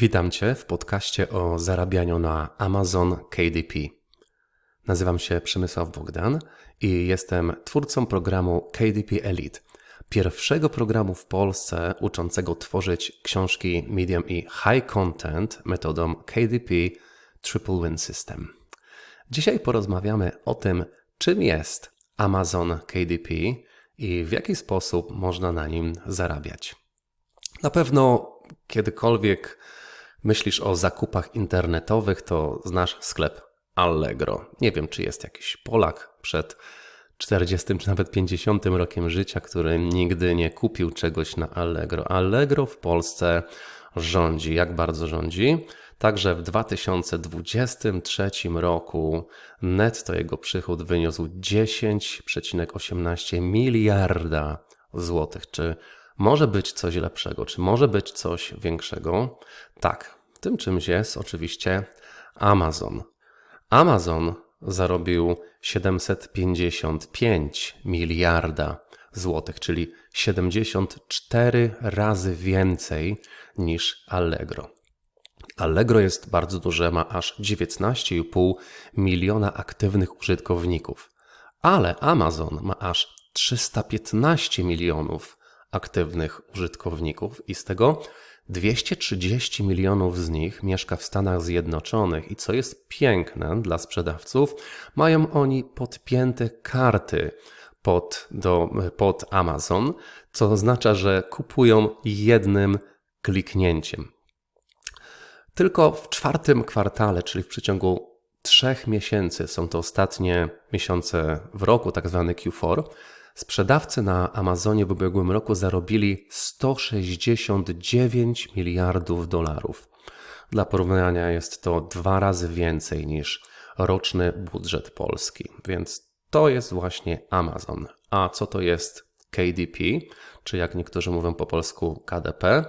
Witam Cię w podcaście o zarabianiu na Amazon KDP. Nazywam się Przemysław Bogdan i jestem twórcą programu KDP Elite, pierwszego programu w Polsce uczącego tworzyć książki medium i high content metodą KDP Triple Win System. Dzisiaj porozmawiamy o tym, czym jest Amazon KDP i w jaki sposób można na nim zarabiać. Na pewno kiedykolwiek myślisz o zakupach internetowych, to znasz sklep Allegro. Nie wiem, czy jest jakiś Polak przed 40 czy nawet 50 rokiem życia, który nigdy nie kupił czegoś na Allegro. Allegro w Polsce rządzi. Jak bardzo rządzi? Także w 2023 roku netto jego przychód wyniósł 10,18 miliarda złotych. Czy może być coś lepszego? Czy może być coś większego? Tak, tym czymś jest oczywiście Amazon. Amazon zarobił 755 miliarda złotych, czyli 74 razy więcej niż Allegro. Allegro jest bardzo duże, ma aż 19,5 miliona aktywnych użytkowników, ale Amazon ma aż 315 milionów aktywnych użytkowników i z tego 230 milionów z nich mieszka w Stanach Zjednoczonych i co jest piękne dla sprzedawców, mają oni podpięte karty pod, do, pod Amazon, co oznacza, że kupują jednym kliknięciem. Tylko w czwartym kwartale, czyli w przeciągu trzech miesięcy, są to ostatnie miesiące w roku, tak zwany Q4, Sprzedawcy na Amazonie w ubiegłym roku zarobili 169 miliardów dolarów. Dla porównania jest to dwa razy więcej niż roczny budżet Polski, więc to jest właśnie Amazon. A co to jest KDP, czy jak niektórzy mówią po polsku KDP?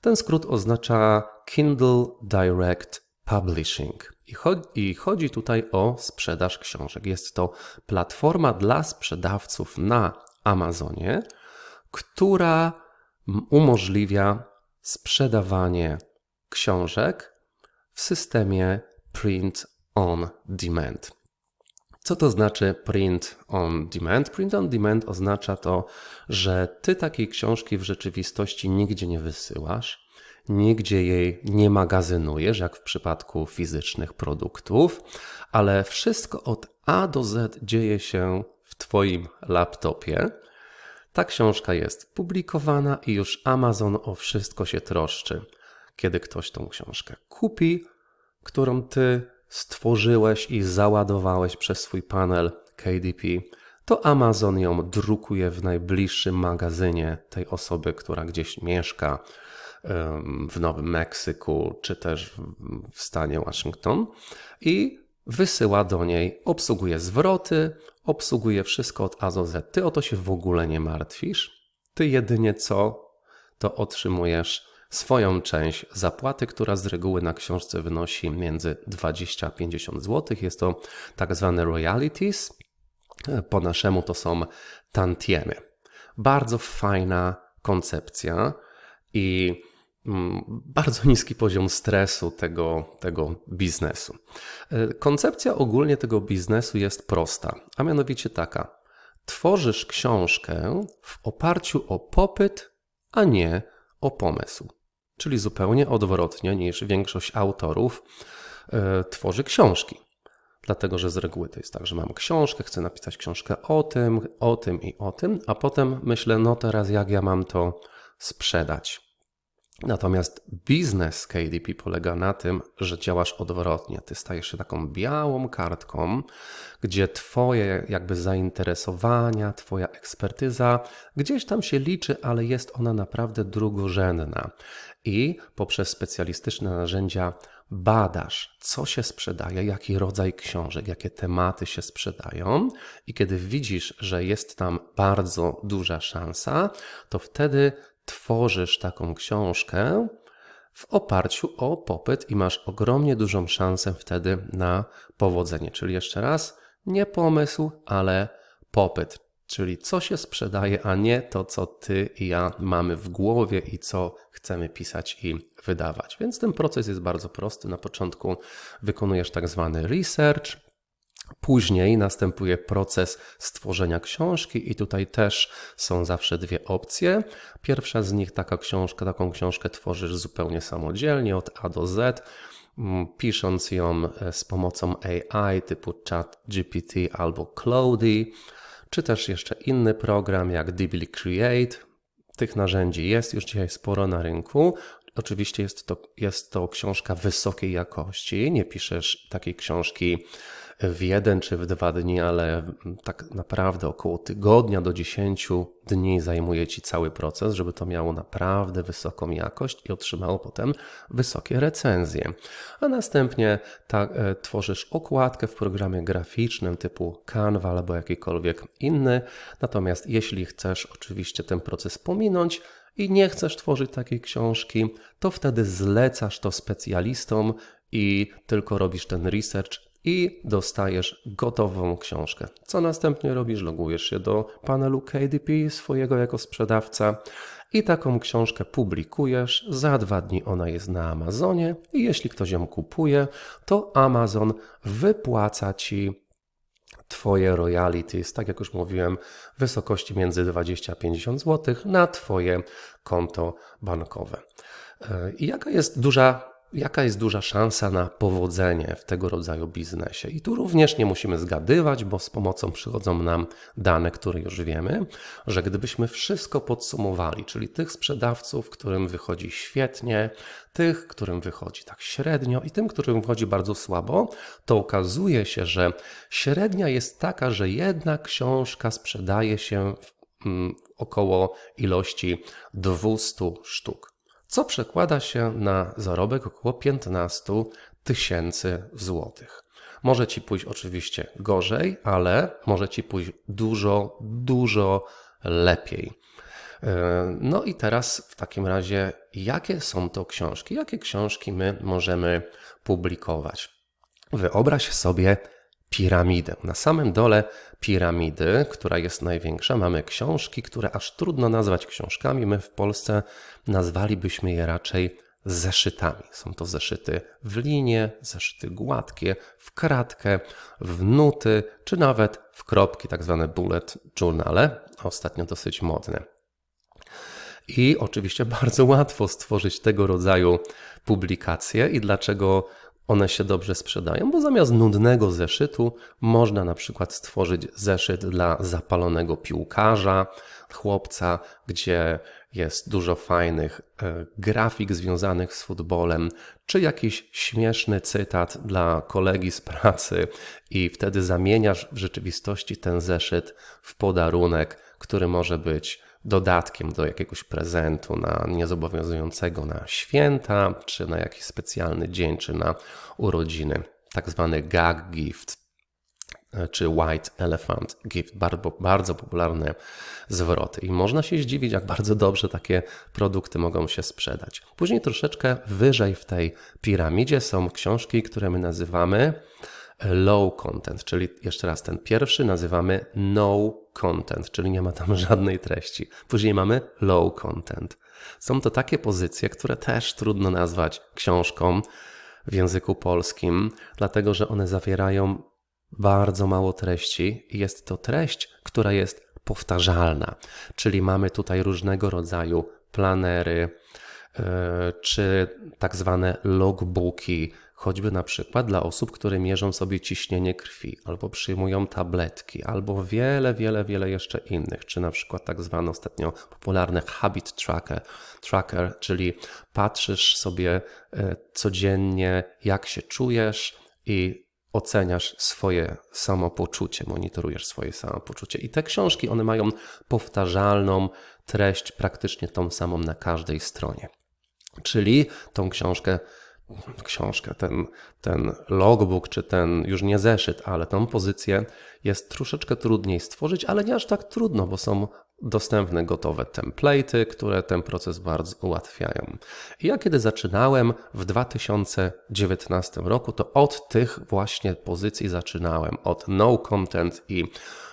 Ten skrót oznacza Kindle Direct Publishing. I, I chodzi tutaj o sprzedaż książek. Jest to platforma dla sprzedawców na Amazonie, która umożliwia sprzedawanie książek w systemie print on demand. Co to znaczy print on demand? Print on demand oznacza to, że ty takiej książki w rzeczywistości nigdzie nie wysyłasz, nigdzie jej nie magazynujesz, jak w przypadku fizycznych produktów, ale wszystko od A do Z dzieje się w Twoim laptopie. Ta książka jest publikowana i już Amazon o wszystko się troszczy. Kiedy ktoś tą książkę kupi, którą Ty stworzyłeś i załadowałeś przez swój panel KDP, to Amazon ją drukuje w najbliższym magazynie tej osoby, która gdzieś mieszka w Nowym Meksyku czy też w stanie Waszyngton i wysyła do niej, obsługuje zwroty, obsługuje wszystko od A do Z. Ty o to się w ogóle nie martwisz. Ty jedynie co, to otrzymujesz swoją część zapłaty, która z reguły na książce wynosi między 20 a 50 zł. Jest to tak zwane royalties. Po naszemu to są tantiemy. Bardzo fajna koncepcja i bardzo niski poziom stresu tego, tego biznesu. E, koncepcja ogólnie tego biznesu jest prosta, a mianowicie taka: tworzysz książkę w oparciu o popyt, a nie o pomysł. Czyli zupełnie odwrotnie niż większość autorów e, tworzy książki. Dlatego, że z reguły to jest tak, że mam książkę, chcę napisać książkę o tym, o tym i o tym, a potem myślę, no teraz jak ja mam to sprzedać. Natomiast biznes KDP polega na tym, że działasz odwrotnie. Ty stajesz się taką białą kartką, gdzie Twoje jakby zainteresowania, Twoja ekspertyza gdzieś tam się liczy, ale jest ona naprawdę drugorzędna. I poprzez specjalistyczne narzędzia badasz, co się sprzedaje, jaki rodzaj książek, jakie tematy się sprzedają, i kiedy widzisz, że jest tam bardzo duża szansa, to wtedy tworzysz taką książkę w oparciu o popyt i masz ogromnie dużą szansę wtedy na powodzenie. Czyli jeszcze raz, nie pomysł, ale popyt. czyli co się sprzedaje, a nie to, co ty i ja mamy w głowie i co chcemy pisać i wydawać. Więc ten proces jest bardzo prosty. Na początku wykonujesz tak zwany research, Później następuje proces stworzenia książki, i tutaj też są zawsze dwie opcje. Pierwsza z nich, taka książka, taką książkę tworzysz zupełnie samodzielnie od A do Z, mm, pisząc ją e, z pomocą AI typu ChatGPT albo Cloudy, czy też jeszcze inny program jak Dibly Create. Tych narzędzi jest już dzisiaj sporo na rynku. Oczywiście jest to, jest to książka wysokiej jakości. Nie piszesz takiej książki w jeden czy w dwa dni, ale tak naprawdę około tygodnia do dziesięciu dni zajmuje Ci cały proces, żeby to miało naprawdę wysoką jakość i otrzymało potem wysokie recenzje. A następnie e, tworzysz okładkę w programie graficznym typu Canva albo jakikolwiek inny. Natomiast jeśli chcesz oczywiście ten proces pominąć, i nie chcesz tworzyć takiej książki, to wtedy zlecasz to specjalistom i tylko robisz ten research i dostajesz gotową książkę. Co następnie robisz? Logujesz się do panelu KDP swojego jako sprzedawca i taką książkę publikujesz. Za dwa dni ona jest na Amazonie i jeśli ktoś ją kupuje, to Amazon wypłaca ci Twoje royalties, tak jak już mówiłem, w wysokości między 20 a 50 zł na Twoje konto bankowe. E, I jaka jest duża jaka jest duża szansa na powodzenie w tego rodzaju biznesie. I tu również nie musimy zgadywać, bo z pomocą przychodzą nam dane, które już wiemy, że gdybyśmy wszystko podsumowali, czyli tych sprzedawców, którym wychodzi świetnie, tych, którym wychodzi tak średnio i tym, którym wychodzi bardzo słabo, to okazuje się, że średnia jest taka, że jedna książka sprzedaje się w mm, około ilości 200 sztuk co przekłada się na zarobek około 15 tysięcy złotych. Może ci pójść oczywiście gorzej, ale może ci pójść dużo, dużo lepiej. E, no i teraz w takim razie, jakie są to książki? Jakie książki my możemy publikować? Wyobraź sobie piramidę. Na samym dole piramidy, która jest największa, mamy książki, które aż trudno nazwać książkami. My w Polsce nazwalibyśmy je raczej zeszytami. Są to zeszyty w linie, zeszyty gładkie, w kratkę, w nuty, czy nawet w kropki, tak zwane bullet journale, ostatnio dosyć modne. I oczywiście bardzo łatwo stworzyć tego rodzaju publikacje i dlaczego one się dobrze sprzedają, bo zamiast nudnego zeszytu można na przykład stworzyć zeszyt dla zapalonego piłkarza, chłopca, gdzie jest dużo fajnych e, grafik związanych z futbolem, czy jakiś śmieszny cytat dla kolegi z pracy, i wtedy zamieniasz w rzeczywistości ten zeszyt w podarunek, który może być dodatkiem do jakiegoś prezentu na niezobowiązującego na święta, czy na jakiś specjalny dzień, czy na urodziny. Tak zwany gag gift, e, czy white elephant gift. Bardzo, bardzo popularne zwroty. I można się zdziwić, jak bardzo dobrze takie produkty mogą się sprzedać. Później troszeczkę wyżej w tej piramidzie są książki, które my nazywamy low content, czyli jeszcze raz ten pierwszy nazywamy no content, czyli nie ma tam żadnej treści. Później mamy low content. Są to takie pozycje, które też trudno nazwać książką w języku polskim, dlatego że one zawierają bardzo mało treści i jest to treść, która jest powtarzalna, czyli mamy tutaj różnego rodzaju planery, e, czy tak zwane logbooki, choćby na przykład dla osób, które mierzą sobie ciśnienie krwi, albo przyjmują tabletki, albo wiele, wiele, wiele jeszcze innych, czy na przykład tak zwane ostatnio popularne habit tracker, tracker czyli patrzysz sobie e, codziennie, jak się czujesz i oceniasz swoje samopoczucie, monitorujesz swoje samopoczucie. I te książki, one mają powtarzalną treść, praktycznie tą samą na każdej stronie. Czyli tą książkę książkę, ten, ten logbook, czy ten już nie zeszyt, ale tą pozycję jest troszeczkę trudniej stworzyć, ale nie aż tak trudno, bo są dostępne gotowe template'y, które ten proces bardzo ułatwiają. I ja kiedy zaczynałem w 2019 roku, to od tych właśnie pozycji zaczynałem, od no content i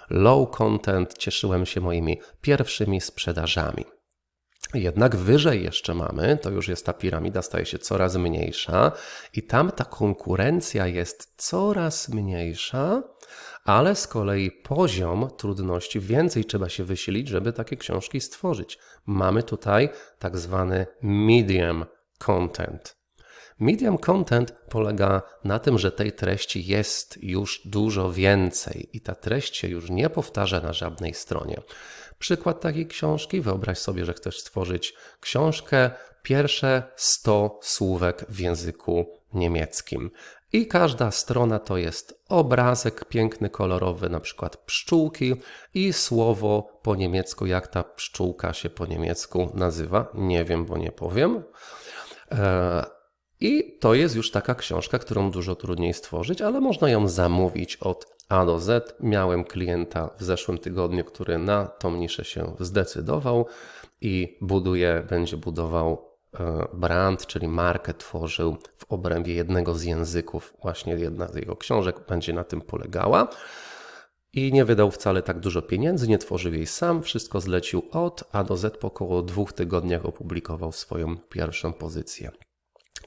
low content cieszyłem się moimi pierwszymi sprzedażami. Jednak wyżej jeszcze mamy, to już jest ta piramida, staje się coraz mniejsza i tam ta konkurencja jest coraz mniejsza, ale z kolei poziom trudności więcej trzeba się wysilić, żeby takie książki stworzyć. Mamy tutaj tak zwany medium content. Medium content polega na tym, że tej treści jest już dużo więcej i ta treść się już nie powtarza na żadnej stronie. Przykład takiej książki, wyobraź sobie, że chcesz stworzyć książkę, pierwsze 100 słówek w języku niemieckim. I każda strona to jest obrazek piękny, kolorowy, na przykład pszczółki i słowo po niemiecku, jak ta pszczółka się po niemiecku nazywa. Nie wiem, bo nie powiem. E, I to jest już taka książka, którą dużo trudniej stworzyć, ale można ją zamówić od A do Z. Miałem klienta w zeszłym tygodniu, który na tą niszę się zdecydował i buduje, będzie budował E, brand, czyli markę tworzył w obrębie jednego z języków. Właśnie jedna z jego książek będzie na tym polegała. I nie wydał wcale tak dużo pieniędzy, nie tworzył jej sam, wszystko zlecił od A do Z. Po około dwóch tygodniach opublikował swoją pierwszą pozycję.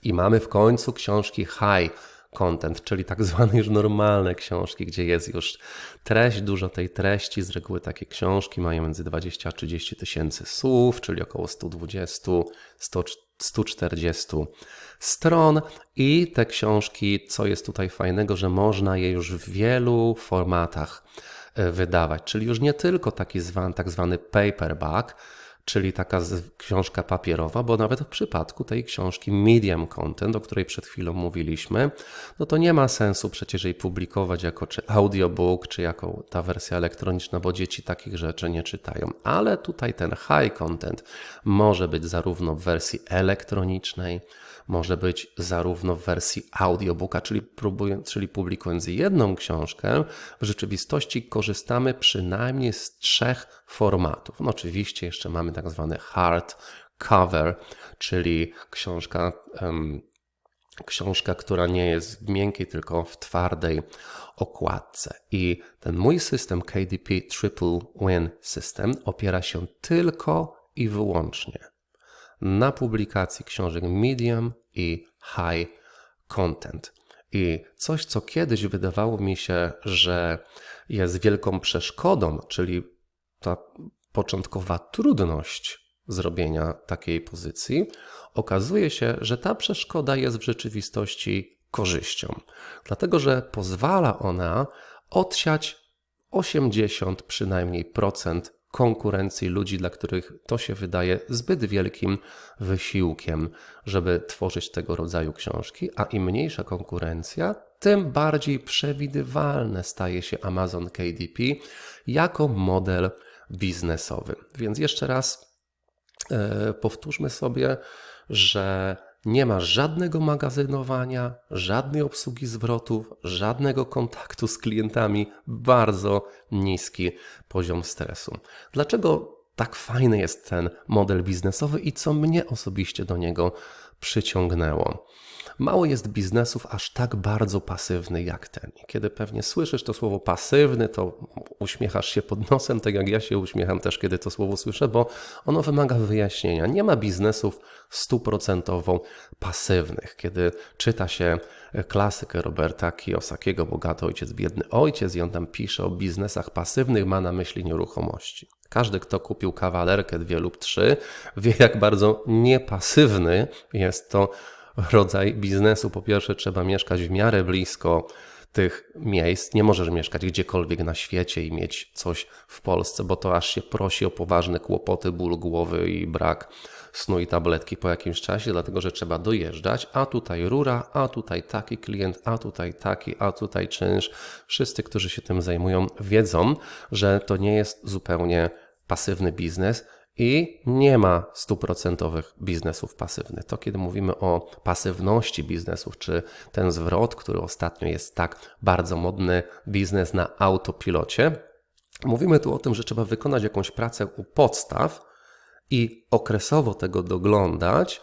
I mamy w końcu książki high content, czyli tak zwane już normalne książki, gdzie jest już treść, dużo tej treści. Z reguły takie książki mają między 20 a 30 tysięcy słów, czyli około 120, 100, 140 stron. I te książki, co jest tutaj fajnego, że można je już w wielu formatach e, wydawać, czyli już nie tylko taki zwany, tak zwany paperback, czyli taka książka papierowa, bo nawet w przypadku tej książki Medium Content, o której przed chwilą mówiliśmy, no to nie ma sensu przecież jej publikować jako czy audiobook, czy jako ta wersja elektroniczna, bo dzieci takich rzeczy nie czytają. Ale tutaj ten high content może być zarówno w wersji elektronicznej, może być zarówno w wersji audiobooka, czyli, próbując, czyli publikując jedną książkę, w rzeczywistości korzystamy przynajmniej z trzech formatów. No oczywiście jeszcze mamy tak zwany hard cover, czyli książka, um, książka, która nie jest w miękkiej, tylko w twardej okładce. I ten mój system KDP Triple Win System opiera się tylko i wyłącznie na publikacji książek medium i high content. I coś, co kiedyś wydawało mi się, że jest wielką przeszkodą, czyli ta początkowa trudność zrobienia takiej pozycji, okazuje się, że ta przeszkoda jest w rzeczywistości korzyścią, dlatego że pozwala ona odsiać 80 przynajmniej procent konkurencji ludzi, dla których to się wydaje zbyt wielkim wysiłkiem, żeby tworzyć tego rodzaju książki, a im mniejsza konkurencja, tym bardziej przewidywalne staje się Amazon KDP jako model biznesowy. Więc jeszcze raz e, powtórzmy sobie, że nie ma żadnego magazynowania, żadnej obsługi zwrotów, żadnego kontaktu z klientami, bardzo niski poziom stresu. Dlaczego tak fajny jest ten model biznesowy i co mnie osobiście do niego przyciągnęło? Mało jest biznesów aż tak bardzo pasywny jak ten. Kiedy pewnie słyszysz to słowo pasywny, to uśmiechasz się pod nosem, tak jak ja się uśmiecham też, kiedy to słowo słyszę, bo ono wymaga wyjaśnienia. Nie ma biznesów stuprocentowo pasywnych. Kiedy czyta się klasykę Roberta Kiyosakiego, Bogaty Ojciec, Biedny Ojciec i on tam pisze o biznesach pasywnych, ma na myśli nieruchomości. Każdy, kto kupił kawalerkę, dwie lub trzy, wie, jak bardzo niepasywny jest to rodzaj biznesu. Po pierwsze, trzeba mieszkać w miarę blisko tych miejsc. Nie możesz mieszkać gdziekolwiek na świecie i mieć coś w Polsce, bo to aż się prosi o poważne kłopoty, ból głowy i brak snu i tabletki po jakimś czasie, dlatego że trzeba dojeżdżać, a tutaj rura, a tutaj taki klient, a tutaj taki, a tutaj czynsz. Wszyscy, którzy się tym zajmują, wiedzą, że to nie jest zupełnie pasywny biznes, i nie ma stuprocentowych biznesów pasywnych. To kiedy mówimy o pasywności biznesów, czy ten zwrot, który ostatnio jest tak bardzo modny, biznes na autopilocie, Mówimy tu o tym, że trzeba wykonać jakąś pracę u podstaw i okresowo tego doglądać,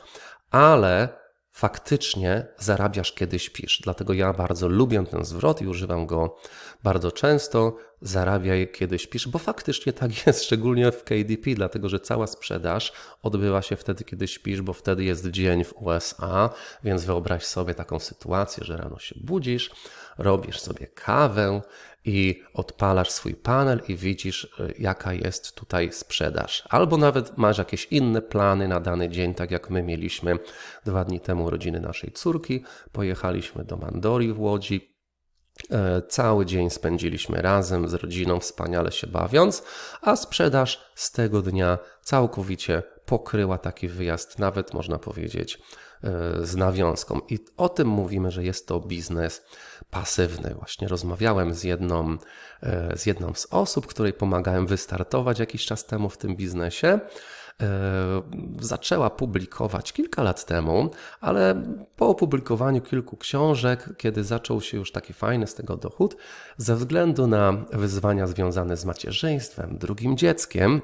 ale faktycznie zarabiasz, kiedy śpisz. Dlatego ja bardzo lubię ten zwrot i używam go bardzo często. Zarabiaj, kiedy śpisz, bo faktycznie tak jest, szczególnie w KDP, dlatego że cała sprzedaż odbywa się wtedy, kiedy śpisz, bo wtedy jest dzień w USA, więc wyobraź sobie taką sytuację, że rano się budzisz, robisz sobie kawę, i odpalasz swój panel i widzisz, y, jaka jest tutaj sprzedaż. Albo nawet masz jakieś inne plany na dany dzień, tak jak my mieliśmy dwa dni temu urodziny naszej córki. Pojechaliśmy do Mandori w Łodzi. E, cały dzień spędziliśmy razem z rodziną, wspaniale się bawiąc, a sprzedaż z tego dnia całkowicie pokryła taki wyjazd, nawet można powiedzieć, e, z nawiązką. I o tym mówimy, że jest to biznes pasywny. Właśnie rozmawiałem z jedną, e, z jedną z osób, której pomagałem wystartować jakiś czas temu w tym biznesie. E, zaczęła publikować kilka lat temu, ale po opublikowaniu kilku książek, kiedy zaczął się już taki fajny z tego dochód, ze względu na wyzwania związane z macierzyństwem, drugim dzieckiem,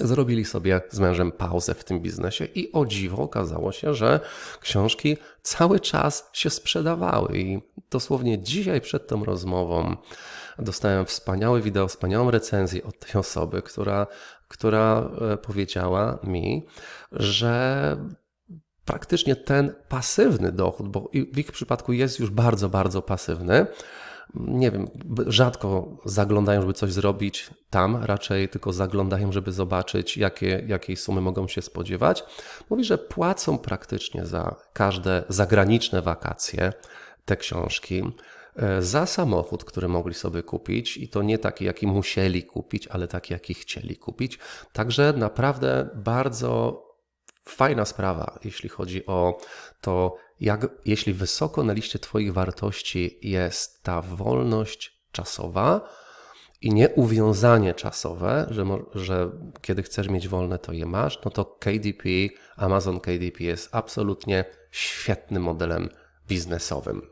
Zrobili sobie z mężem pauzę w tym biznesie i o dziwo okazało się, że książki cały czas się sprzedawały. I dosłownie dzisiaj przed tą rozmową dostałem wspaniałe wideo, wspaniałą recenzję od tej osoby, która, która e, powiedziała mi, że praktycznie ten pasywny dochód, bo w ich przypadku jest już bardzo, bardzo pasywny, nie wiem, rzadko zaglądają, żeby coś zrobić tam, raczej tylko zaglądają, żeby zobaczyć, jakie, jakiej sumy mogą się spodziewać. Mówi, że płacą praktycznie za każde zagraniczne wakacje te książki, e, za samochód, który mogli sobie kupić i to nie taki, jaki musieli kupić, ale taki, jaki chcieli kupić. Także naprawdę bardzo fajna sprawa, jeśli chodzi o to, jak, jeśli wysoko na liście Twoich wartości jest ta wolność czasowa i nie uwiązanie czasowe, że, że kiedy chcesz mieć wolne, to je masz, no to KDP, Amazon KDP jest absolutnie świetnym modelem biznesowym.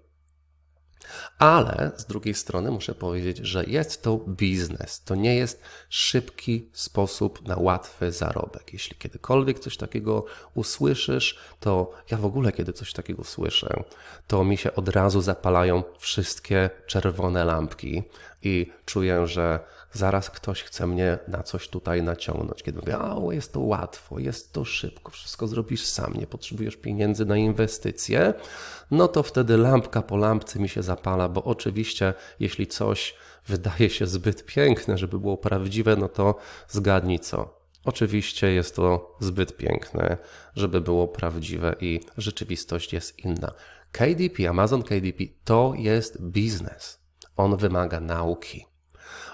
Ale z drugiej strony muszę powiedzieć, że jest to biznes. To nie jest szybki sposób na łatwy zarobek. Jeśli kiedykolwiek coś takiego usłyszysz, to ja w ogóle, kiedy coś takiego słyszę, to mi się od razu zapalają wszystkie czerwone lampki i czuję, że zaraz ktoś chce mnie na coś tutaj naciągnąć. Kiedy mówię, a jest to łatwo, jest to szybko, wszystko zrobisz sam, nie potrzebujesz pieniędzy na inwestycje, no to wtedy lampka po lampce mi się zapala, bo oczywiście jeśli coś wydaje się zbyt piękne, żeby było prawdziwe, no to zgadnij co. Oczywiście jest to zbyt piękne, żeby było prawdziwe i rzeczywistość jest inna. KDP, Amazon KDP to jest biznes. On wymaga nauki.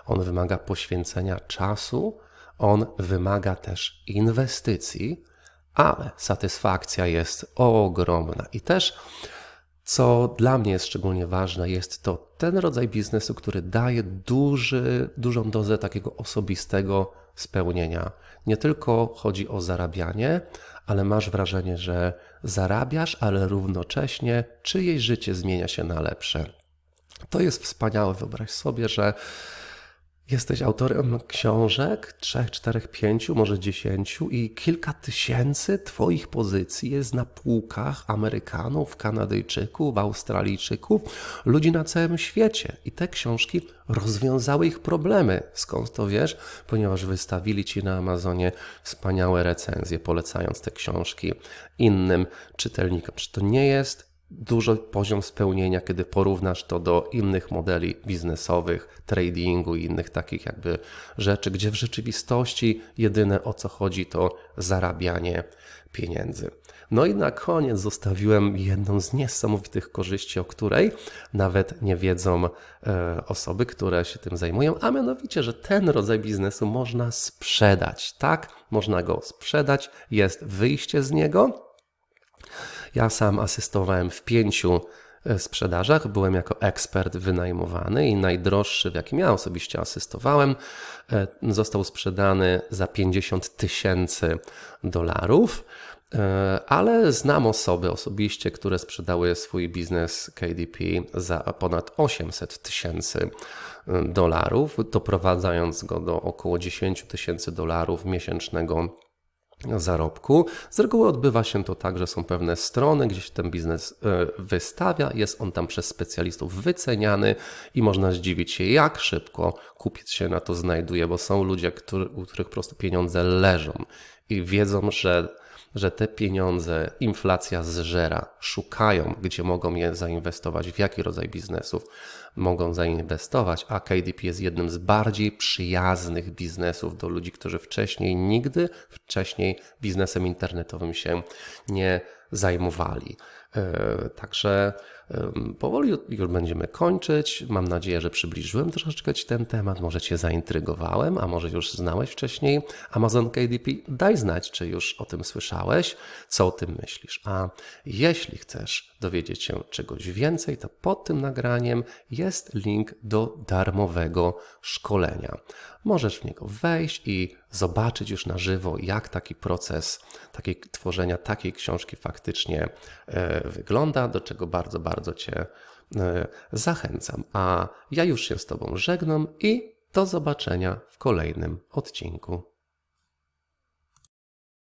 On wymaga poświęcenia czasu, on wymaga też inwestycji, ale satysfakcja jest ogromna. I też, co dla mnie jest szczególnie ważne, jest to ten rodzaj biznesu, który daje duży, dużą dozę takiego osobistego spełnienia. Nie tylko chodzi o zarabianie, ale masz wrażenie, że zarabiasz, ale równocześnie czyjeś życie zmienia się na lepsze. To jest wspaniałe. Wyobraź sobie, że Jesteś autorem książek, trzech, czterech, pięciu, może dziesięciu i kilka tysięcy Twoich pozycji jest na półkach Amerykanów, Kanadyjczyków, Australijczyków, ludzi na całym świecie. I te książki rozwiązały ich problemy. Skąd to wiesz? Ponieważ wystawili Ci na Amazonie wspaniałe recenzje, polecając te książki innym czytelnikom. Czy to nie jest duży poziom spełnienia, kiedy porównasz to do innych modeli biznesowych, tradingu i innych takich jakby rzeczy, gdzie w rzeczywistości jedyne o co chodzi to zarabianie pieniędzy. No i na koniec zostawiłem jedną z niesamowitych korzyści, o której nawet nie wiedzą e, osoby, które się tym zajmują, a mianowicie, że ten rodzaj biznesu można sprzedać. Tak, można go sprzedać, jest wyjście z niego ja sam asystowałem w pięciu e, sprzedażach, byłem jako ekspert wynajmowany i najdroższy, w jakim ja osobiście asystowałem, e, został sprzedany za 50 tysięcy dolarów. E, Ale znam osoby osobiście, które sprzedały swój biznes KDP za ponad 800 tysięcy dolarów, doprowadzając go do około 10 tysięcy dolarów miesięcznego zarobku. Z reguły odbywa się to tak, że są pewne strony, gdzie się ten biznes e, wystawia, jest on tam przez specjalistów wyceniany i można zdziwić się, jak szybko kupiec się na to znajduje, bo są ludzie, który, u których po prostu pieniądze leżą i wiedzą, że, że te pieniądze inflacja zżera, szukają, gdzie mogą je zainwestować, w jaki rodzaj biznesów mogą zainwestować, a KDP jest jednym z bardziej przyjaznych biznesów do ludzi, którzy wcześniej nigdy wcześniej biznesem internetowym się nie zajmowali. E, Także powoli już będziemy kończyć. Mam nadzieję, że przybliżyłem troszeczkę Ci ten temat. Może Cię zaintrygowałem, a może już znałeś wcześniej Amazon KDP. Daj znać, czy już o tym słyszałeś, co o tym myślisz. A jeśli chcesz dowiedzieć się czegoś więcej, to pod tym nagraniem jest link do darmowego szkolenia. Możesz w niego wejść i zobaczyć już na żywo, jak taki proces takiej, tworzenia takiej książki faktycznie e, wygląda, do czego bardzo, bardzo Cię e, zachęcam. A ja już się z Tobą żegnam i do zobaczenia w kolejnym odcinku.